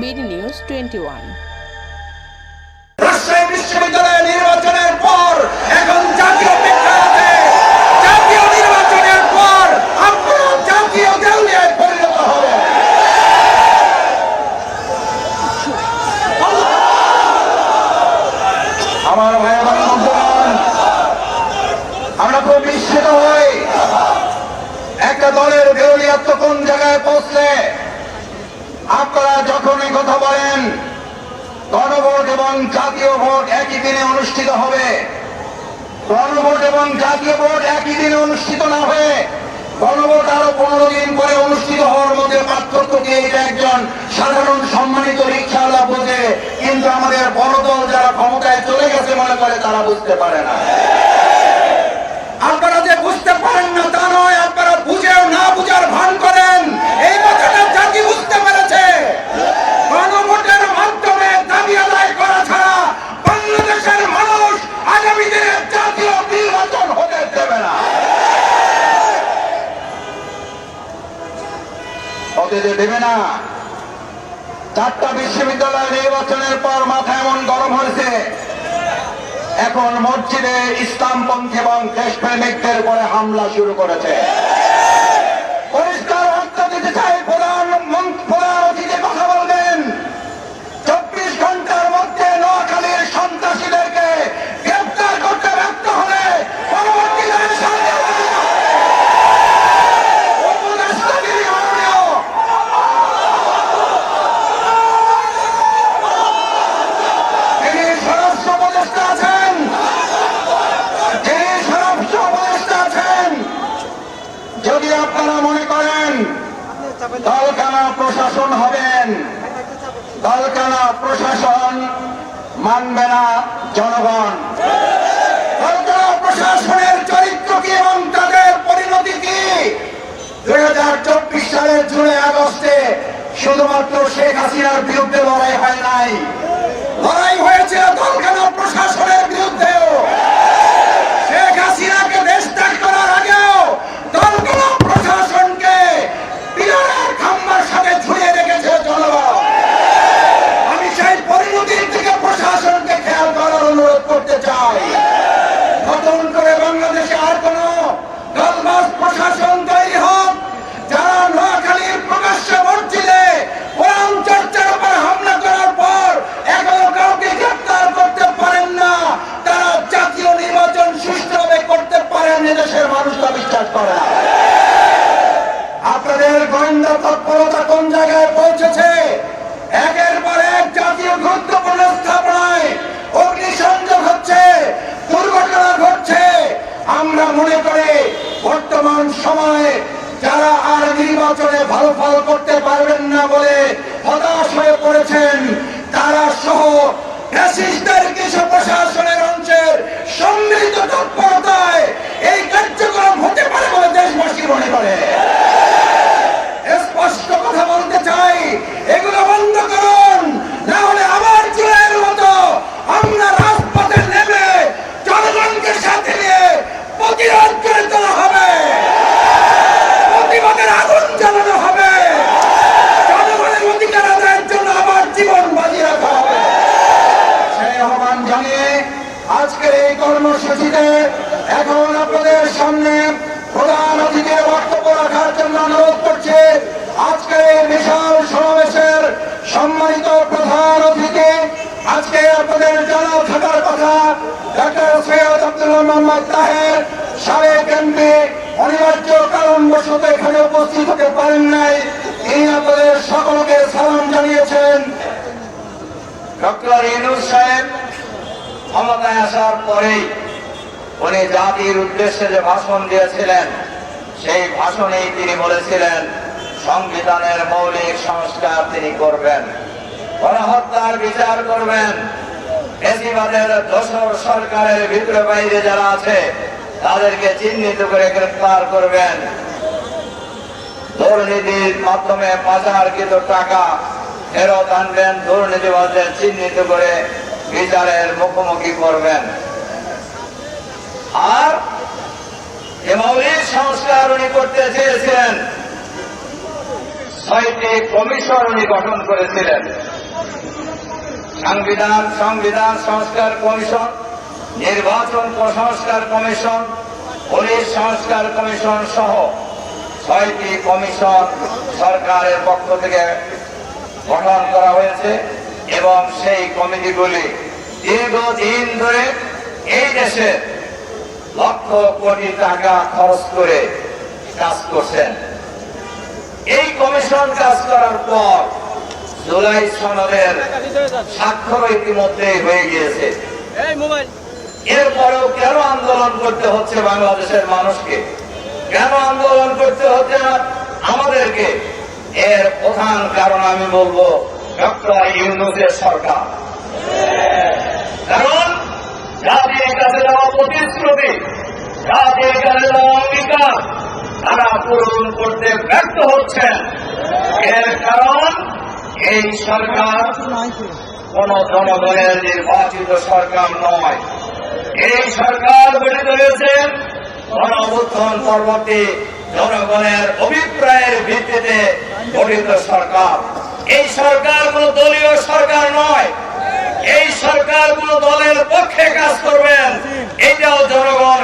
BD news twenty one. Rajshahi নির্বাচনের পর এখন জাতীয় প্রেক্ষাপটে জাতীয় নির্বাচনের পর আপনারা জাতীয় দেউলিয়ায় পরিণত হবে আমার ভাই আমার বন্ধুগণ আমরা খুব বিস্মিত হই একটা দলের দেউলিয়াত্ম কোন জায়গায় পৌঁছলে আপনারা যখন এই কথা বলেন গণভোট এবং জাতীয় ভোট একই দিনে অনুষ্ঠিত হবে। গণভোট এবং জাতীয় ভোট একই দিনে অনুষ্ঠিত না হয়ে গণভোট আরও পনেরো দিন পরে অনুষ্ঠিত হওয়ার মধ্যে পার্থক্য কি এটা একজন সাধারণ সম্মানিত রিক্সাওয়ালা বোঝে, কিন্তু আমাদের বড় যারা ক্ষমতায় চলে গেছে মনে করে তারা বুঝতে পারে না। আপনারা হতে যে দেবে না। চারটা বিশ্ববিদ্যালয় নির্বাচনের পর মাথা এমন গরম হয়েছে। এখন মসজিদে ইসলামপন্থী এবং দেশপ্রেমিকদের উপরে হামলা শুরু করেছে। আপনারা মনে করেন দলকানা প্রশাসন হবেন। দলকানা প্রশাসন মানবে না জনগণ। দলকানা প্রশাসনের চরিত্র কি এবং তাদের পরিণতি কি? দুই হাজার চব্বিশ সালের জুলাই আগস্টে শুধুমাত্র শেখ হাসিনার বিরুদ্ধে লড়াই হয় নাই। লড়াই হয়েছে দলখানা গোয়েন্দা তৎপরতা কোন জায়গায় পৌঁছেছে? একের পর এক জাতীয় গুরুত্বপূর্ণ স্থাপনায় অগ্নিসংযোগ হচ্ছে, দুর্ঘটনা ঘটছে। আমরা মনে করি বর্তমান সময়ে যারা আর নির্বাচনে ভালো ফল করতে পারবেন না বলে হতাশ হয়ে পড়েছেন, তারা সহ প্রশাসনের অংশের সম্মিলিত তৎপরতায় এই কার্যক্রম হতে পারে বলে দেশবাসী মনে করে স্পষ্ট কথা বলতে চাই এগুলো বন্ধ করুন না হলে আবার জুলাইয়ের মতো আমরা রাজপথে নেমে জনগণকে সাথে নিয়ে প্রতিরোধ করে তোলা হবে প্রতিবাদের আগুন জ্বালানো হবে জনগণের অধিকার আদায়ের জন্য আবার জীবন বাজি রাখা হবে সেই আহ্বান জানিয়ে আজকের এই কর্মসূচিতে এখন আপনাদের সামনে প্রধান অতিথির বক্তব্য রাখার জন্য অনুরোধ করছে। আজকের এই বিশাল সমাবেশের সম্মানিত প্রধান অতিথি আজকে আপনাদের জানা থাকার কথা ডাক্তার সৈয়দ আব্দুল্লাহ মোহাম্মদ তাহের, সাবেক এমপি, অনিবার্য কারণবশত এখানে উপস্থিত হতে পারেন নাই। তিনি আপনাদের সকলকে পরেই উনি জাতির উদ্দেশ্যে যে ভাষণ দিয়েছিলেন, সেই ভাষণেই তিনি বলেছিলেন, সংবিধানের মৌলিক সংস্কার তিনি করবেন, গণহত্যার বিচার করবেন। বেশিবাদের দোসর সরকারের ভিতরে বাইরে যারা আছে, তাদেরকে চিহ্নিত করে গ্রেফতার করবেন। দুর্নীতির মাধ্যমে পাচারকৃত টাকা ফেরত আনবেন দুর্নীতিবাদদের চিহ্নিত করে বিচারের মুখোমুখি করবেন। আর মৌলিক সংস্কার উনি করতে চেয়েছিলেন। ছয়টি কমিশন উনি গঠন করেছিলেন। সংবিধান সংবিধান সংস্কার কমিশন, নির্বাচন সংস্কার কমিশন, পুলিশ সংস্কার কমিশন সহ ছয়টি কমিশন সরকারের পক্ষ থেকে গঠন করা হয়েছে এবং সেই কমিটিগুলি দীর্ঘদিন ধরে এই দেশে লক্ষ কোটি টাকা খরচ করে কাজ করছেন। এই কমিশন কাজ করার পর জুলাই সনদের স্বাক্ষর ইতিমধ্যে হয়ে গিয়েছে। এরপরেও কেন আন্দোলন করতে হচ্ছে বাংলাদেশের মানুষকে? কেন আন্দোলন করতে হচ্ছে আমাদেরকে? এর প্রধান কারণ আমি বলব ডক্টর ইউনুসের সরকার। কারণ প্রতিশ্রুতি। অঙ্গীকার তারা পূরণ করতে ব্যর্থ হচ্ছেন। এর কারণ, এই সরকার কোন জনগণের নির্বাচিত সরকার নয়। এই সরকার গঠিত হয়েছে গণঅভ্যুত্থান পরবর্তী জনগণের অভিপ্রায়ের ভিত্তিতে গঠিত সরকার। এই সরকার কোন দলীয় সরকার নয়। এই সরকার কোন দলের পক্ষে কাজ করবেন এটাও জনগণ